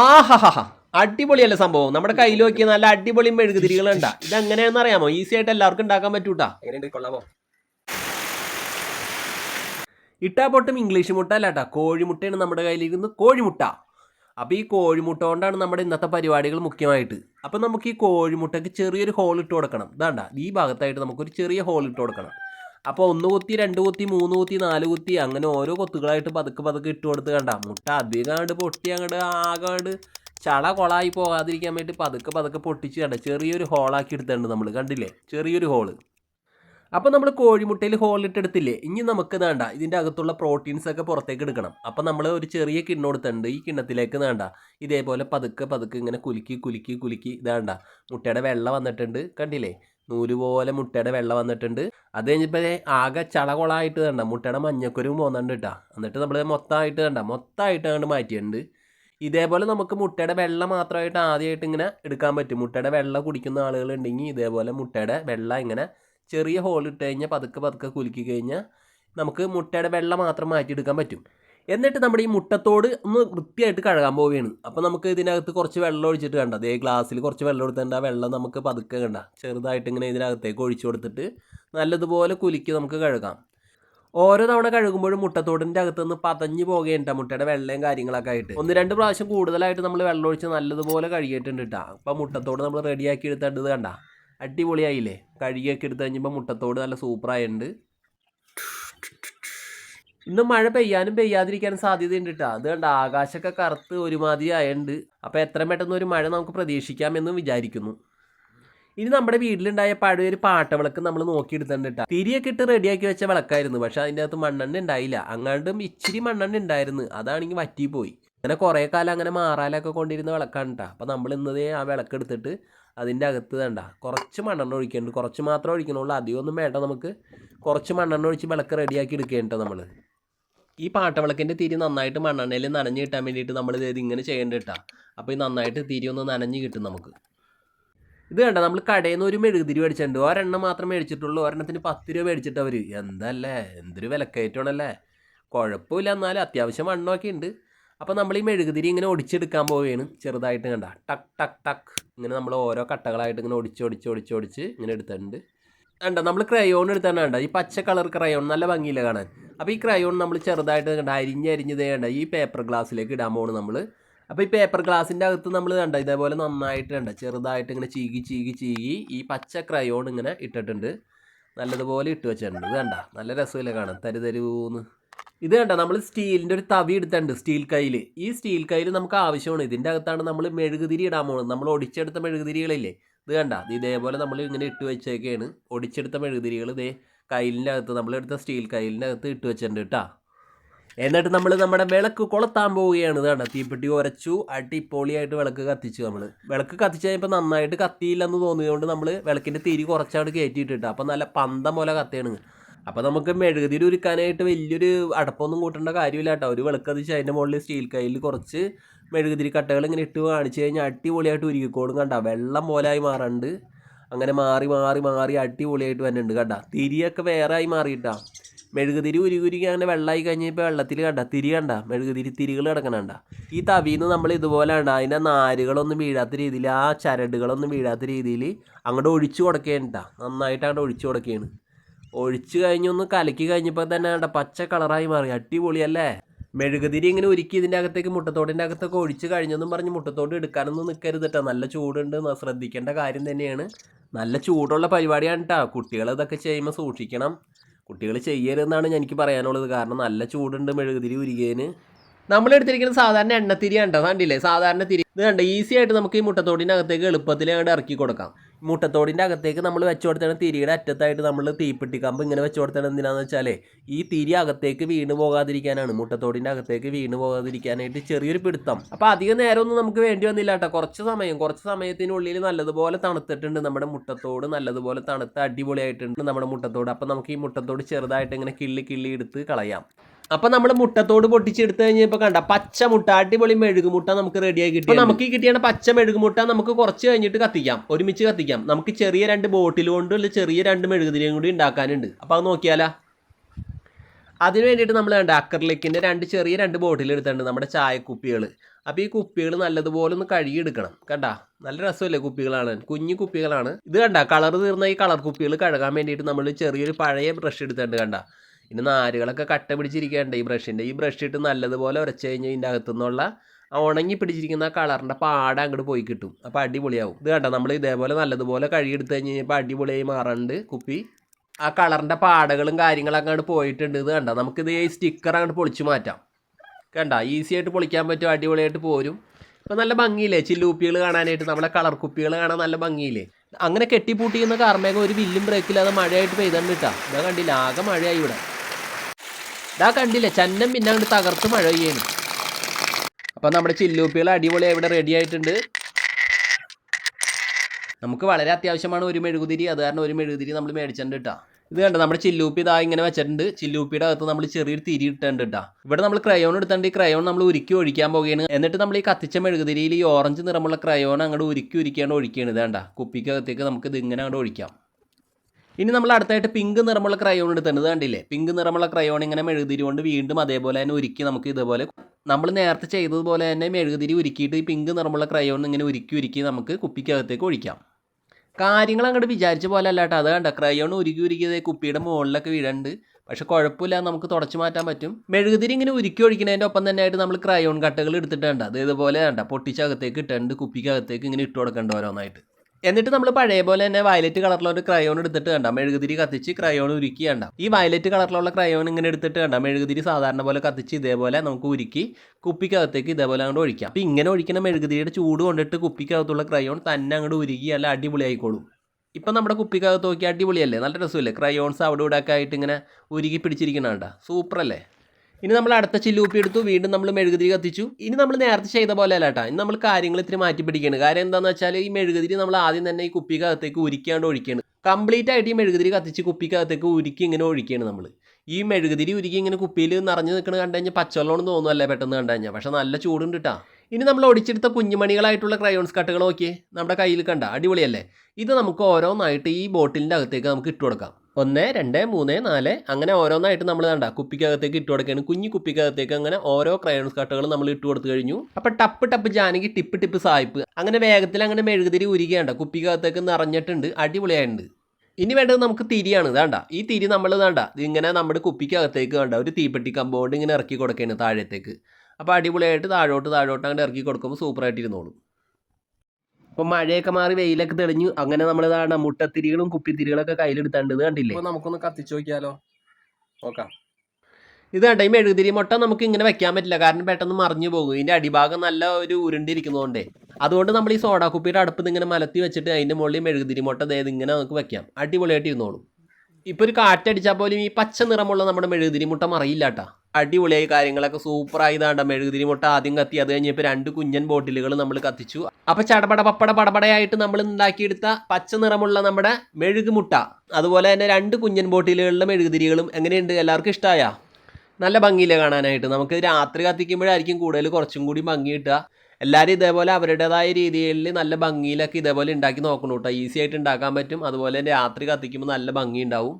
ആഹാഹാ അടിപൊളിയല്ലേ സംഭവം. നമ്മുടെ കയ്യിൽ നോക്കിയ നല്ല അടിപൊളി മെഴുകുതിരികളുണ്ട. ഇത് എങ്ങനെയാണെന്ന് അറിയാമോ ഈസി ആയിട്ട് എല്ലാവർക്കും ഉണ്ടാക്കാൻ പറ്റൂട്ടാ. എങ്ങനെയുണ്ട്? കൊള്ളാമോ? ഇട്ടാ പൊട്ടും ഇംഗ്ലീഷ് മുട്ട അല്ല കേട്ടാ. കോഴിമുട്ടയാണ് നമ്മുടെ കയ്യിലിരുന്ന് കോഴിമുട്ട. അപ്പോൾ ഈ കോഴിമുട്ട കൊണ്ടാണ് നമ്മുടെ ഇന്നത്തെ പരിപാടികൾ മുഖ്യമായിട്ട്. അപ്പോൾ നമുക്ക് ഈ കോഴിമുട്ടയ്ക്ക് ചെറിയൊരു ഹോൾ ഇട്ട് കൊടുക്കണം. ഇതാണ്ട ഈ ഭാഗത്തായിട്ട് നമുക്കൊരു ചെറിയ ഹോൾ ഇട്ട് കൊടുക്കണം. അപ്പോൾ ഒന്ന് കുത്തി രണ്ട് കുത്തി മൂന്ന് കുത്തി നാല് കുത്തി അങ്ങനെ ഓരോ കൊത്തുകളായിട്ട് പതുക്കെ പതുക്കെ ഇട്ട് കൊടുത്ത് കണ്ട. മുട്ട അധികം അങ്ങോട്ട് പൊട്ടി അങ്ങോട്ട് ആകാണ്ട് ചള കൊളായി പോകാതിരിക്കാൻ വേണ്ടി പതുക്കെ പതുക്കെ പൊട്ടിച്ച് കണ്ട. ചെറിയൊരു ഹോളാക്കി എടുത്തിട്ടുണ്ട് നമ്മൾ കണ്ടില്ലേ? ചെറിയൊരു ഹോൾ അപ്പോൾ നമ്മൾ കോഴിമുട്ടയിൽ ഹോളിട്ടെടുത്തില്ലേ ഇനി നമുക്ക് വേണ്ട ഇതിന്റെ അകത്തുള്ള പ്രോട്ടീൻസ് ഒക്കെ പുറത്തേക്ക് എടുക്കണം. അപ്പോൾ നമ്മൾ ഒരു ചെറിയ കിണ്ണം എടുത്തിട്ടുണ്ട് ഈ കിണ്ണത്തിലേക്ക് വേണ്ട ഇതേപോലെ പതുക്കെ പതുക്കെ ഇങ്ങനെ കുലുക്കി കുലുക്കി കുലുക്കി ഇതാണ്ട മുട്ടയുടെ വെള്ളം വന്നിട്ടുണ്ട് കണ്ടില്ലേ? നൂൽ പോലെ മുട്ടയുടെ വെള്ളം വന്നിട്ടുണ്ട്. അത് കഴിഞ്ഞപ്പോൾ ആകെ ചളകൊളായിട്ട് കണ്ട? മുട്ടയുടെ മഞ്ഞക്കുരുവും പോകുന്നുണ്ട് കേട്ടോ എന്നിട്ട് നമ്മൾ മൊത്തമായിട്ട് കണ്ട? മൊത്തമായിട്ട് കണ്ട് മാറ്റിയിട്ടുണ്ട്. ഇതേപോലെ നമുക്ക് മുട്ടയുടെ വെള്ളം മാത്രമായിട്ട് ആദ്യമായിട്ട് ഇങ്ങനെ എടുക്കാൻ പറ്റും. മുട്ടയുടെ വെള്ളം കുടിക്കുന്ന ആളുകളുണ്ടെങ്കിൽ ഇതേപോലെ മുട്ടയുടെ വെള്ളം ഇങ്ങനെ ചെറിയ ഹോൾ ഇട്ട് കഴിഞ്ഞാൽ പതുക്കെ പതുക്കെ കുലുക്കി കഴിഞ്ഞാൽ നമുക്ക് മുട്ടയുടെ വെള്ളം മാത്രം മാറ്റിയെടുക്കാൻ പറ്റും. എന്നിട്ട് നമ്മുടെ ഈ മുട്ടത്തോട് ഒന്ന് വൃത്തിയായിട്ട് കഴുകാൻ പോവുകയാണ്. അപ്പോൾ നമുക്ക് ഇതിനകത്ത് കുറച്ച് വെള്ളം ഒഴിച്ചിട്ട് കണ്ട? അതേ ഗ്ലാസ്സിൽ കുറച്ച് വെള്ളം എടുത്തിട്ട് ആ വെള്ളം നമുക്ക് പതുക്കെ കണ്ട. ചെറുതായിട്ട് ഇങ്ങനെ ഇതിനകത്തേക്ക് ഒഴിച്ചു കൊടുത്തിട്ട് നല്ലതുപോലെ കുലുക്കി നമുക്ക് കഴുകാം. ഓരോ തവണ കഴുകുമ്പോഴും മുട്ടത്തോടിന്റെ അകത്തുനിന്ന് പതഞ്ഞു പോകേണ്ട മുട്ടയുടെ വെള്ളയും കാര്യങ്ങളൊക്കെ ആയിട്ട്. ഒന്ന് രണ്ട് പ്രാവശ്യം കൂടുതലായിട്ട് നമ്മൾ വെള്ളം ഒഴിച്ച് നല്ലതുപോലെ കഴുകിയിട്ടുണ്ട് കേട്ടോ അപ്പോൾ മുട്ടത്തോട് നമ്മൾ റെഡിയാക്കി എടുത്തിട്ട് കണ്ട. അടിപൊളിയായില്ലേ? കഴുകിയൊക്കെ എടുത്ത് കഴിഞ്ഞപ്പോൾ മുട്ടത്തോട് നല്ല സൂപ്പറായിട്ടുണ്ട് ഇന്ന് മഴ പെയ്യാനും പെയ്യാതിരിക്കാനും സാധ്യതയുണ്ട് കേട്ടോ അത് കണ്ട ആകാശമൊക്കെ കറുത്ത് ഒരുമാതിരി ആയുണ്ട് അപ്പോൾ എത്ര പെട്ടെന്ന് ഒരു മഴ നമുക്ക് പ്രതീക്ഷിക്കാമെന്ന് വിചാരിക്കുന്നു. ഇനി നമ്മുടെ വീട്ടിലുണ്ടായ പഴയ ഒരു പാട്ടവിളക്ക് നമ്മൾ നോക്കിയെടുത്തിട്ടുണ്ട് കേട്ടോ തിരിയൊക്കെ ഇട്ട് റെഡിയാക്കി വെച്ച വിളക്കായിരുന്നു. പക്ഷേ അതിന്റെ അകത്ത് മണ്ണെണ്ണ ഉണ്ടായില്ല. അങ്ങാണ്ടും ഇച്ചിരി മണ്ണെണ്ണ ഉണ്ടായിരുന്നു. അതാണെങ്കിൽ വറ്റിപ്പോയി. അങ്ങനെ കുറേ കാലം അങ്ങനെ മാറാലൊക്കെ കൊണ്ടിരുന്ന വിളക്കാണ് കേട്ടോ അപ്പോൾ നമ്മൾ ഇന്നതേ ആ വിളക്ക് എടുത്തിട്ട് അതിന്റെ അകത്ത് വേണ്ട കുറച്ച് മണ്ണെണ്ണ ഒഴിക്കേണ്ട കുറച്ച് മാത്രം ഒഴിക്കണുള്ളൂ. അധികമൊന്നും വേണ്ട നമുക്ക്. കുറച്ച് മണ്ണെണ്ണ ഒഴിച്ച് വിളക്ക് റെഡിയാക്കി എടുക്കേണ്ട നമ്മൾ ഈ പാട്ടവിളക്കിന്റെ തിരി നന്നായിട്ട് മണ്ണെണ്ണയിൽ നനഞ്ഞ് കിട്ടാൻ വേണ്ടിയിട്ട് നമ്മൾ ഇത് ഇങ്ങനെ ചെയ്യേണ്ട കേട്ടോ. അപ്പോൾ ഈ നന്നായിട്ട് തിരി ഒന്ന് നനഞ്ഞ് കിട്ടും നമുക്ക്. ഇത് കണ്ട നമ്മൾ കടയിൽ നിന്ന് ഒരു മെഴുകുതിരി മേടിച്ചിട്ടുണ്ട്. ഒരെണ്ണം മാത്രം മേടിച്ചിട്ടുള്ളൂ. ഒരെണ്ണത്തിന് പത്ത് രൂപ മേടിച്ചിട്ട് അവർ എന്തല്ലേ? എന്തൊരു വിലക്കയറ്റമാണല്ലേ? കുഴപ്പമില്ല എന്നാലും അത്യാവശ്യം മണ്ണൊക്കെ ഉണ്ട്. അപ്പോൾ നമ്മൾ ഈ മെഴുകുതിരി ഇങ്ങനെ ഒടിച്ചെടുക്കാൻ പോവുകയാണ്. ചെറുതായിട്ട് കണ്ട. ടക്ക് ടക്ക് ടക്ക് ഇങ്ങനെ നമ്മൾ ഓരോ കട്ടകളായിട്ട് ഇങ്ങനെ ഒടിച്ച് ഒടിച്ച് ഒടിച്ച് ഒടിച്ച് ഇങ്ങനെ എടുത്തിട്ടുണ്ട്. കണ്ട നമ്മൾ ക്രയോൺ എടുത്താണ് കണ്ട ഈ പച്ച കളർ ക്രയോൺ നല്ല ഭംഗിയില്ല കാണാൻ? അപ്പോൾ ഈ ക്രയോൺ നമ്മൾ ചെറുതായിട്ട് കണ്ട അരിഞ്ഞ് അരിഞ്ഞതേ കണ്ട ഈ പേപ്പർ ഗ്ലാസ്സിലേക്ക് ഇടാൻ പോകണം നമ്മൾ അപ്പോൾ ഈ പേപ്പർ ഗ്ലാസിന്റെ അകത്ത് നമ്മൾ കണ്ട ഇതേപോലെ നന്നായിട്ട് കണ്ട ചെറുതായിട്ട് ഇങ്ങനെ ചീകി ചീകി ചീകി ഈ പച്ച ക്രയോൺ ഇങ്ങനെ ഇട്ടിട്ടുണ്ട്. നല്ലതുപോലെ ഇട്ട് വെച്ചിട്ടുണ്ട് വേണ്ട നല്ല രസമില്ല കാണാൻ തരുതരൂന്ന് ഇത് കണ്ട? നമ്മൾ സ്റ്റീലിന്റെ ഒരു തവി എടുത്തിട്ടുണ്ട് സ്റ്റീൽ കയ്യിൽ ഈ സ്റ്റീൽ കയ്യിൽ നമുക്ക് ആവശ്യമാണ്. ഇതിന്റെ അകത്താണ് നമ്മൾ മെഴുകുതിരി ഇടാൻ പോകുന്നത് നമ്മൾ ഒടിച്ചെടുത്ത മെഴുകുതിരികളില്ലേ? ഇത് കണ്ട? ഇത് ഇതേപോലെ നമ്മൾ ഇങ്ങനെ ഇട്ട് വെച്ചേക്കാണ്. ഒടിച്ചെടുത്ത മെഴുകുതിരികൾ ഇതേ കയ്യിലിന്റെ അകത്ത് നമ്മളെടുത്ത സ്റ്റീൽ കയ്യിലിന്റെ അകത്ത് ഇട്ട് വെച്ചിട്ടുണ്ട് കേട്ടോ. എന്നിട്ട് നമ്മൾ നമ്മുടെ വിളക്ക് കൊളുത്താൻ പോവുകയാണ്. ഇതാണ് തീപ്പെട്ടി ഉരച്ചു അടിപൊളിയായിട്ട് വിളക്ക് കത്തിച്ചു നമ്മൾ വിളക്ക് കത്തിച്ചു കഴിഞ്ഞപ്പോൾ നന്നായിട്ട് കത്തിയില്ലെന്ന് തോന്നിയതുകൊണ്ട് നമ്മൾ വിളക്കിന്റെ തിരി കുറച്ചാണ് കയറ്റിയിട്ടിട്ട് അപ്പോൾ നല്ല പന്തം പോലെ കത്തിയാണ്. അപ്പോൾ നമുക്ക് മെഴുകുതിരി ഉരുക്കാനായിട്ട് വലിയൊരു അടപ്പൊന്നും കൂട്ടേണ്ട കാര്യമില്ല കേട്ടോ ഒരു വിളക്കതിച്ച് അതിന്റെ മുകളിൽ സ്റ്റീൽ കയ്യിൽ കുറച്ച് മെഴുകുതിരി കട്ടകൾ ഇങ്ങനെ ഇട്ട് കാണിച്ചു കഴിഞ്ഞാൽ അടിപൊളിയായിട്ട് ഉരുക്കിക്കോളും കണ്ട. വെള്ളം പോലായി മാറുന്നുണ്ട് അങ്ങനെ മാറി മാറി മാറി അടിപൊളിയായിട്ട് വരുന്നുണ്ട് കണ്ട. തിരിയൊക്കെ വേറെ ആയി മാറിയിട്ടാ. മെഴുകുതിരി ഉരുകുരുക്കി ഉരുകി അങ്ങനെ വെള്ളമായി കഴിഞ്ഞപ്പോൾ വെള്ളത്തിൽ കണ്ട. തിരി കണ്ട. മെഴുകുതിരി തിരികൾ കിടക്കണണ്ട ഈ തവിന്ന് നമ്മൾ ഇതുപോലെ കണ്ട. അതിന്റെ നാരുകളൊന്നും വീഴാത്ത രീതിയിൽ ആ ചരടുകളൊന്നും വീഴാത്ത രീതിയിൽ അങ്ങോട്ട് ഒഴിച്ചു കൊടുക്കേണ്ട. നന്നായിട്ട് അങ്ങോട്ട് ഒഴിച്ചു കൊടുക്കുകയാണ് ഒഴിച്ചു കഴിഞ്ഞൊന്ന് കലക്കി കഴിഞ്ഞപ്പോൾ തന്നെ അവിടെ പച്ച കളറായി മാറി. അടിപൊളിയല്ലേ? മെഴുകുതിരി ഇങ്ങനെ ഒരുക്കി ഇതിന്റെ അകത്തേക്ക് മുട്ടത്തോടിന്റെ അകത്തൊക്കെ ഒഴിച്ച് കഴിഞ്ഞെന്നും പറഞ്ഞ് മുട്ടത്തോട് എടുക്കാനൊന്നും നിൽക്കരുത് കേട്ടോ നല്ല ചൂടുണ്ട്. ശ്രദ്ധിക്കേണ്ട കാര്യം തന്നെയാണ്. നല്ല ചൂടുള്ള പരിപാടിയാണ് കേട്ടോ കുട്ടികൾ ഇതൊക്കെ ചെയ്യുമ്പോൾ സൂക്ഷിക്കണം. കുട്ടികൾ ചെയ്യരുതെന്നാണ് എനിക്ക് പറയാനുള്ളത്. കാരണം നല്ല ചൂടുണ്ട് മെഴുകുതിരി ഉരുകിയതിന്. നമ്മൾ എടുത്തിരിക്കുന്നത് സാധാരണ എണ്ണത്തിരി കണ്ടോ? കണ്ടില്ലേ? സാധാരണ തിരി. ഇത് കണ്ടോ? ഈസി ആയിട്ട് നമുക്ക് ഈ മുട്ടത്തോടിന്റെ അകത്തേക്ക് എളുപ്പത്തിൽ അങ്ങോട്ട് ഇറക്കി കൊടുക്കാം. മുട്ടത്തോടിന്റെ അകത്തേക്ക് നമ്മൾ വെച്ചു കൊടുത്തണം തിരിയുടെ അറ്റത്തായിട്ട് നമ്മൾ തീപ്പെട്ടി കമ്പ് ഇങ്ങനെ വെച്ചു കൊടുത്തത് എന്തിനാന്ന് വെച്ചാലേ ഈ തിരി അകത്തേക്ക് വീണ് പോകാതിരിക്കാനാണ്. മുട്ടത്തോടിന്റെ അകത്തേക്ക് വീണ് പോകാതിരിക്കാനായിട്ട് ചെറിയൊരു പിടുത്തം. അപ്പോൾ അധികം നേരമൊന്നും നമുക്ക് വേണ്ടി വന്നില്ല കേട്ടോ. കുറച്ച് സമയം കുറച്ച് സമയത്തിനുള്ളിൽ നല്ലതുപോലെ തണുത്തിട്ടുണ്ട്. നമ്മുടെ മുട്ടത്തോട് നല്ലതുപോലെ തണുത്ത് അടിപൊളിയായിട്ടുണ്ട് നമ്മുടെ മുട്ടത്തോട്. അപ്പോൾ നമുക്ക് ഈ മുട്ടത്തോട് ചെറുതായിട്ട് ഇങ്ങനെ കിള്ളി കിള്ളി എടുത്ത് കളയാം. അപ്പൊ നമ്മൾ മുട്ടത്തോട് പൊട്ടിച്ചെടുത്ത് കഴിഞ്ഞപ്പോ കണ്ട പച്ച മുട്ട അടിപൊളി മെഴുകുമുട്ട നമുക്ക് റെഡിയായി കിട്ടി നമുക്ക് കിട്ടിയ പച്ച മെഴുകുമുട്ട നമുക്ക് കുറച്ച് കഴിഞ്ഞിട്ട് കത്തിക്കാം. ഒരുമിച്ച് കത്തിക്കാം. നമുക്ക് ചെറിയ രണ്ട് ബോട്ടിൽ കൊണ്ടുള്ള ചെറിയ രണ്ട് മെഴുകുതിരിയും കൂടി ഉണ്ടാക്കാനുണ്ട്. അപ്പൊ അത് നോക്കിയാലാ. അതിന് വേണ്ടിയിട്ട് നമ്മൾ കണ്ട അക്കർലിക്കിന്റെ രണ്ട് ചെറിയ രണ്ട് ബോട്ടിൽ എടുത്തിട്ടുണ്ട് നമ്മുടെ ചായക്കുപ്പികൾ അപ്പോൾ ഈ കുപ്പികൾ നല്ലതുപോലെ ഒന്ന് കഴുകിയെടുക്കണം. കണ്ട? നല്ല രസമല്ലേ കുപ്പികളാണ്. കുഞ്ഞു കുപ്പികളാണ്. ഇത് കണ്ട? കളർ തീർന്ന ഈ കളർ കുപ്പികൾ കഴുകാൻ വേണ്ടിയിട്ട് നമ്മൾ ചെറിയൊരു പഴയ ബ്രഷ് എടുത്തിട്ടുണ്ട് കണ്ട. ഇനി നാരുകളൊക്കെ കട്ട പിടിച്ചിരിക്കേണ്ട. ഈ ബ്രഷിന്റെ ഈ ബ്രഷ് ഇട്ട് നല്ലതുപോലെ ഉരച്ച് കഴിഞ്ഞാൽ ഇതിന്റെ ആ ഉണങ്ങി പിടിച്ചിരിക്കുന്ന കളറിന്റെ പാട അങ്ങോട്ട് പോയി കിട്ടും. അപ്പോൾ അടിപൊളിയാവും. ഇത് കണ്ട? നമ്മൾ ഇതേപോലെ നല്ലതുപോലെ കഴുകിയെടുത്ത് കഴിഞ്ഞ് കഴിഞ്ഞപ്പോൾ അടിപൊളിയായി മാറുന്നുണ്ട് കുപ്പി. ആ കളറിന്റെ പാടകളും കാര്യങ്ങളൊക്കെ അങ്ങോട്ട് പോയിട്ടുണ്ട്. ഇത് കണ്ട? നമുക്കിത് ഈ സ്റ്റിക്കർ അങ്ങോട്ട് പൊളിച്ചു മാറ്റാം. കണ്ട? ഈസി ആയിട്ട് പൊളിക്കാൻ പറ്റും അടിപൊളിയായിട്ട് പോരും. ഇപ്പം നല്ല ഭംഗിയില്ലേ? ചില്ലൂപ്പികൾ കാണാനായിട്ട് നമ്മളെ കളർ കുപ്പികൾ കാണാൻ നല്ല ഭംഗിയില്ലേ? അങ്ങനെ കെട്ടിപ്പൂട്ടിയുന്ന കാർമേഘം ഒരു വില്ലും ബ്രേക്കില്ലാതെ മഴയായിട്ട് പെയ്തണ്ട് കിട്ടാം. ഞാൻ കണ്ടില്ല? ആകെ മഴയായി ഇവിടെ. ഇതാ കണ്ടില്ലേ ചന്നം പിന്നെ അങ്ങോട്ട് തകർത്ത് മഴ പെയ്യാണ് അപ്പം നമ്മുടെ ചില്ലൂപ്പികൾ അടിപൊളി ഇവിടെ റെഡി ആയിട്ടുണ്ട്. നമുക്ക് വളരെ അത്യാവശ്യമാണ് ഒരു മെഴുകുതിരി അത് കാരണം ഒരു മെഴുകുതിരി നമ്മൾ മേടിച്ചിട്ടുണ്ട് ഇത് കണ്ട നമ്മുടെ ചില്ലൂപ്പി ഇതാ ഇങ്ങനെ വെച്ചിട്ടുണ്ട്. ചില്ലൂപ്പിയുടെ അകത്ത് നമ്മൾ ചെറിയൊരു തിരി ഇട്ടുണ്ട് കേട്ടോ ഇവിടെ നമ്മൾ ക്രയോൺ എടുത്തിട്ടുണ്ട്. ഈ ക്രയോൺ നമ്മൾ ഉരുക്കി ഒഴിക്കാൻ പോകുകയാണ് എന്നിട്ട് നമ്മൾ ഈ കത്തിച്ച മെഴുകുതിരിയിൽ ഈ ഓറഞ്ച് നിറമുള്ള ക്രയോൺ അങ്ങോട്ട് ഉരുക്കി ഉരുക്കിയാണ് ഒഴിക്കുകയാണ് ഇതാണ്ട കുപ്പിക്കകത്തേക്ക് നമുക്ക് ഇത് ഇങ്ങനെ അങ്ങോട്ട് ഒഴിക്കാം. ഇനി നമ്മൾ അടുത്തായിട്ട് പിങ്ക് നിറമുള്ള ക്രയോൺ എടുത്തിട്ടുണ്ട് കണ്ടില്ലേ? പിങ്ക് നിറമുള്ള ക്രയോൺ ഇങ്ങനെ മെഴുകുതിരി കൊണ്ട് വീണ്ടും അതേപോലെ തന്നെ ഉരുക്കി നമുക്ക് ഇതേപോലെ നമ്മൾ നേരത്തെ ചെയ്തതുപോലെ തന്നെ മെഴുകുതിരി ഉരുക്കിയിട്ട് ഈ പിങ്ക് നിറമുള്ള ക്രയോൺ ഇങ്ങനെ ഉരുക്കി ഉരുക്കി നമുക്ക് കുപ്പിക്കകത്തേക്ക് ഒഴിക്കാം. കാര്യങ്ങൾ അങ്ങോട്ട് വിചാരിച്ച പോലെ അല്ല കേട്ടോ. അത് കണ്ട? ക്രയോൺ ഉരുക്കി ഉരുക്കിയത് കുപ്പിയുടെ മുകളിലൊക്കെ വീഴുണ്ട്. പക്ഷെ കുഴപ്പമില്ല നമുക്ക് തുടച്ചു മാറ്റാൻ പറ്റും. മെഴുകുതിരി ഇങ്ങനെ ഉരുക്കി ഒഴിക്കുന്നതിന്റെ ഒപ്പം തന്നെ ആയിട്ട് നമ്മൾ ക്രയോൺ കട്ടകൾ എടുത്തിട്ടുണ്ട് അത് ഇതുപോലെ വേണ്ട പൊട്ടിച്ചകത്തേക്ക് ഇട്ടുണ്ട് കുപ്പിക്കകത്തേക്ക് ഇങ്ങനെ ഇട്ട് കൊടുക്കേണ്ട ഓരോന്നായിട്ട്. എന്നിട്ട് നമ്മൾ പഴയ പോലെ തന്നെ വയലറ്റ് കളറിലുള്ള ഒരു ക്രയോൺ എടുത്തിട്ട് കണ്ട മെഴുകുതിരി കത്തിച്ച് ക്രയോൺ ഉരുക്കി കണ്ട. ഈ വയലറ്റ് കളറിലുള്ള ക്രയോൺ ഇങ്ങനെ എടുത്തിട്ട് കണ്ട മെഴുകുതിരി സാധാരണ പോലെ കത്തിച്ച് ഇതേപോലെ നമുക്ക് ഉരുക്കി കുപ്പിക്കകത്തേക്ക് ഇതേപോലെ അങ്ങോട്ട് ഒഴിക്കാം. അപ്പോൾ ഇങ്ങനെ ഒഴിക്കുന്ന മെഴുകുതിരിയുടെ ചൂട് കൊണ്ടിട്ട് കുപ്പിക്കകത്തുള്ള ക്രയോൺ തന്നെ അങ്ങോട്ട് ഉരുക്കി നല്ല അടിപൊളിയായിക്കോളും. ഇപ്പം നമ്മുടെ കുപ്പിക്കകത്ത് നോക്കി അടിപൊളിയല്ലേ? നല്ല രസമല്ലേ? ക്രയോൺസ് അവിടെ ഇവിടെ ഒക്കെ ആയിട്ട് ഇങ്ങനെ ഉരുകി ഉരുക്കി സൂപ്പർ സൂപ്പറല്ലേ? ഇനി നമ്മൾ അടുത്ത ചില്ലൂപ്പി എടുത്തു വീണ്ടും നമ്മൾ മെഴുകുതിരി കത്തിച്ചു. ഇനി നമ്മൾ നേരത്തെ ചെയ്ത പോലെ അല്ല ഇനി നമ്മൾ കാര്യങ്ങൾ ഇത്തിരി മാറ്റി പിടിക്കുകയാണ് കാര്യം എന്താണെന്ന് വെച്ചാൽ ഈ മെഴുകുതിരി നമ്മൾ ആദ്യം തന്നെ ഈ കുപ്പിക്കകത്തേക്ക് ഉരിക്കാണ്ട് ഒഴിക്കുകയാണ് കംപ്ലീറ്റ് ആയിട്ട് ഈ മെഴുകുതിരി കത്തിച്ച് കുപ്പിക്കകത്തേക്ക് ഉരുക്കി ഇങ്ങനെ ഒഴിക്കുകയാണ് നമ്മൾ ഈ മെഴുകുതിരി ഉരുക്കി ഇങ്ങനെ കുപ്പിയിൽ നിറഞ്ഞു നിൽക്കുന്നത് കണ്ടു കഴിഞ്ഞാൽ പച്ചവെള്ളമെന്ന് തോന്നുന്നല്ലേ പെട്ടെന്ന് കണ്ടു കഴിഞ്ഞാൽ പക്ഷേ നല്ല ചൂടുണ്ട് കേട്ടോ ഇനി നമ്മൾ ഒടിച്ചെടുത്ത കുഞ്ഞുമണികളായിട്ടുള്ള ക്രയോൺസ് കട്ടുകൾ നോക്കിയേ. നമ്മുടെ കയ്യിൽ കണ്ട. അടിപൊളിയല്ലേ? ഇത് നമുക്ക് ഓരോന്നായിട്ട് ഈ ബോട്ടിലിന്റെ അകത്തേക്ക് നമുക്ക് ഇട്ട് കൊടുക്കാം. ഒന്ന് രണ്ട് മൂന്ന് നാല്. അങ്ങനെ ഓരോന്നായിട്ട് നമ്മൾ കണ്ട കുപ്പിക്കകത്തേക്ക് ഇട്ട് കൊടുക്കുകയാണ് കുഞ്ഞു കുപ്പിക്കകത്തേക്ക് അങ്ങനെ ഓരോ ക്രയോൺസ് കട്ടുകൾ നമ്മൾ ഇട്ട് കൊടുത്തു കഴിഞ്ഞു. അപ്പോൾ ടപ്പ് ടപ്പ് ജാനകി ടിപ്പ് ടിപ്പ് സായിപ്പ്. അങ്ങനെ വേഗത്തിൽ അങ്ങനെ മെഴുകുതിരി ഉരുകേണ്ട കുപ്പിക്കകത്തേക്ക് നിറഞ്ഞിട്ടുണ്ട് അടിപൊളിയായിട്ടുണ്ട്. ഇനി വേണ്ടത് നമുക്ക് തിരിയാണ് വേണ്ട ഈ തിരി നമ്മൾ വേണ്ട ഇങ്ങനെ നമ്മുടെ കുപ്പിക്കകത്തേക്ക് വേണ്ട ഒരു തീപ്പെട്ടി കമ്പൗണ്ട് ഇങ്ങനെ ഇറക്കി കൊടുക്കുകയാണ് താഴത്തേക്ക്. അപ്പോൾ അടിപൊളിയായിട്ട് താഴോട്ട് താഴോട്ട് അങ്ങനെ ഇറക്കി കൊടുക്കുമ്പോൾ സൂപ്പറായിട്ട് ഇരുന്നോളും. അപ്പോൾ മഴയൊക്കെ മാറി വെയിലൊക്കെ തെളിഞ്ഞു. അങ്ങനെ നമ്മൾ ഇതാണ് മുട്ടത്തിരികളും കുപ്പിത്തിരികളൊക്കെ കയ്യിലെടുത്താണ്ട് ഇത് കണ്ടില്ലേ? അപ്പൊ നമുക്കൊന്ന് കത്തിച്ചു നോക്കിയാലോ? നോക്കാം. ഇത് കണ്ട ഈ മെഴുകുതിരി മുട്ട നമുക്ക് ഇങ്ങനെ വെക്കാൻ പറ്റില്ല. കാരണം പെട്ടെന്ന് മറിഞ്ഞു പോകും. ഇതിന്റെ അടിഭാഗം നല്ല ഒരു ഉരുണ്ടിരിക്കുന്നതുകൊണ്ടേ അതുകൊണ്ട് നമ്മൾ ഈ സോഡാ കുപ്പിയുടെ അടുപ്പ് ഇങ്ങനെ മലത്തി വെച്ചിട്ട് അതിന്റെ മുകളിൽ മെഴുകുതിരി മുട്ട അതായത് ഇങ്ങനെ നമുക്ക് വെക്കാം. അടിപൊളിയായിട്ട് ഇരുന്നോളും. ഇപ്പോൾ ഒരു കാറ്റടിച്ചാൽ പോലും ഈ പച്ച നിറമുള്ള നമ്മുടെ മെഴുകുതിരി മുട്ട മറിയില്ല കേട്ടാ അടിപൊളിയായി കാര്യങ്ങളൊക്കെ സൂപ്പറായി ഇതാണ്ട മെഴുകുതിരി മുട്ട ആദ്യം കത്തി അത് കഴിഞ്ഞപ്പോൾ രണ്ട് കുഞ്ഞൻ ബോട്ടിലുകൾ നമ്മൾ കത്തിച്ചു. അപ്പോൾ ചടപട പപ്പട പടപടയായിട്ട് നമ്മൾ ഉണ്ടാക്കിയെടുത്ത പച്ച നിറമുള്ള നമ്മുടെ മെഴുകുമുട്ട അതുപോലെ തന്നെ രണ്ട് കുഞ്ഞൻ ബോട്ടിലുകളിലെ മെഴുകുതിരികളും എങ്ങനെയുണ്ട്? എല്ലാവർക്കും ഇഷ്ടമായ നല്ല ഭംഗിയില്ല കാണാനായിട്ട്. നമുക്ക് രാത്രി കത്തിക്കുമ്പോഴായിരിക്കും കൂടുതൽ കുറച്ചും കൂടി ഭംഗി കിട്ടുക. എല്ലാവരും ഇതേപോലെ അവരുടേതായ രീതിയിൽ നല്ല ഭംഗിയിലൊക്കെ ഇതേപോലെ ഉണ്ടാക്കി നോക്കണം കേട്ടോ. ഈസി ആയിട്ട് ഉണ്ടാക്കാൻ പറ്റും. അതുപോലെ തന്നെ രാത്രി കത്തിക്കുമ്പോൾ നല്ല ഭംഗി ഉണ്ടാവും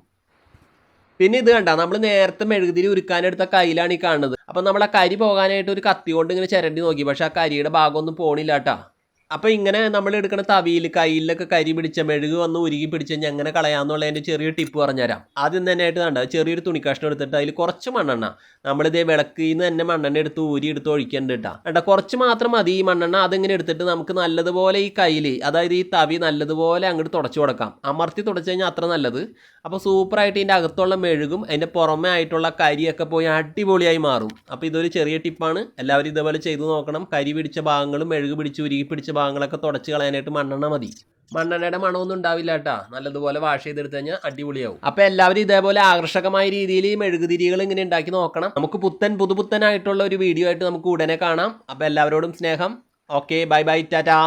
പിന്നെ ഇത് കണ്ട നമ്മൾ നേരത്തെ മെഴുകുതിരി ഉരുക്കാനെടുത്ത കയ്യിലാണ് ഈ കാണുന്നത്. അപ്പം നമ്മൾ ആ കരി പോകാനായിട്ട് ഒരു കത്തി കൊണ്ട് ഇങ്ങനെ ചിരണ്ടി നോക്കി. പക്ഷെ ആ കരിയുടെ ഭാഗമൊന്നും പോണില്ല അപ്പം ഇങ്ങനെ നമ്മൾ എടുക്കുന്ന തവിയിൽ കയ്യിലൊക്കെ കരി പിടിച്ച മെഴുക് വന്ന് ഉരുകി പിടിച്ച് കഴിഞ്ഞാൽ എങ്ങനെ കളയാന്നുള്ളതിന്റെ ചെറിയ ടിപ്പ് പറഞ്ഞുതരാം. ആദ്യം തന്നെ ആയിട്ട് കണ്ട ചെറിയൊരു തുണി കഷ്ണം എടുത്തിട്ട് അതിൽ കുറച്ച് മണ്ണെണ്ണ നമ്മളിതേ വിളക്കിൽ നിന്ന് തന്നെ മണ്ണെണ്ണ എടുത്ത് ഊരി എടുത്ത് ഒഴിക്കേണ്ട കേട്ടോ കേട്ടോ കുറച്ച് മാത്രം മതി ഈ മണ്ണെണ്ണ. അതിങ്ങനെ എടുത്തിട്ട് നമുക്ക് നല്ലതുപോലെ ഈ കയ്യിൽ അതായത് ഈ തവി നല്ലതുപോലെ അങ്ങോട്ട് തുടച്ചു കൊടുക്കാം. അമർത്തി തുടച്ചു കഴിഞ്ഞാൽ അത്ര നല്ലത്. അപ്പോൾ സൂപ്പറായിട്ട് ഇതിന്റെ അകത്തുള്ള മെഴുകും അതിന്റെ പുറമെ ആയിട്ടുള്ള കരിയൊക്കെ പോയി അടിപൊളിയായി മാറും. അപ്പോൾ ഇതൊരു ചെറിയ ടിപ്പാണ്. എല്ലാവരും ഇതേപോലെ ചെയ്തു നോക്കണം. കരി പിടിച്ച ഭാഗങ്ങളും മെഴുക് പിടിച്ച് ഉരുകി പിടിച്ച ഭാഗങ്ങളൊക്കെ തുടച്ച് കളയാനായിട്ട് മണ്ണെണ്ണ മതി. മണ്ണെണ്ണയുടെ മണമൊന്നും ഉണ്ടാവില്ല കേട്ടാ. നല്ലതുപോലെ വാഷ് ചെയ്തെടുത്ത് കഴിഞ്ഞാൽ അടിപൊളിയാവും. അപ്പൊ എല്ലാവരും ഇതേപോലെ ആകർഷകമായ രീതിയിൽ ഈ മെഴുകുതിരികൾ ഇങ്ങനെ ഉണ്ടാക്കി നോക്കണം. നമുക്ക് പുത്തൻ പുതുപുത്തനായിട്ടുള്ള ഒരു വീഡിയോ ആയിട്ട് നമുക്ക് ഉടനെ കാണാം. അപ്പൊ എല്ലാവരോടും സ്നേഹം. Okay bye bye Tata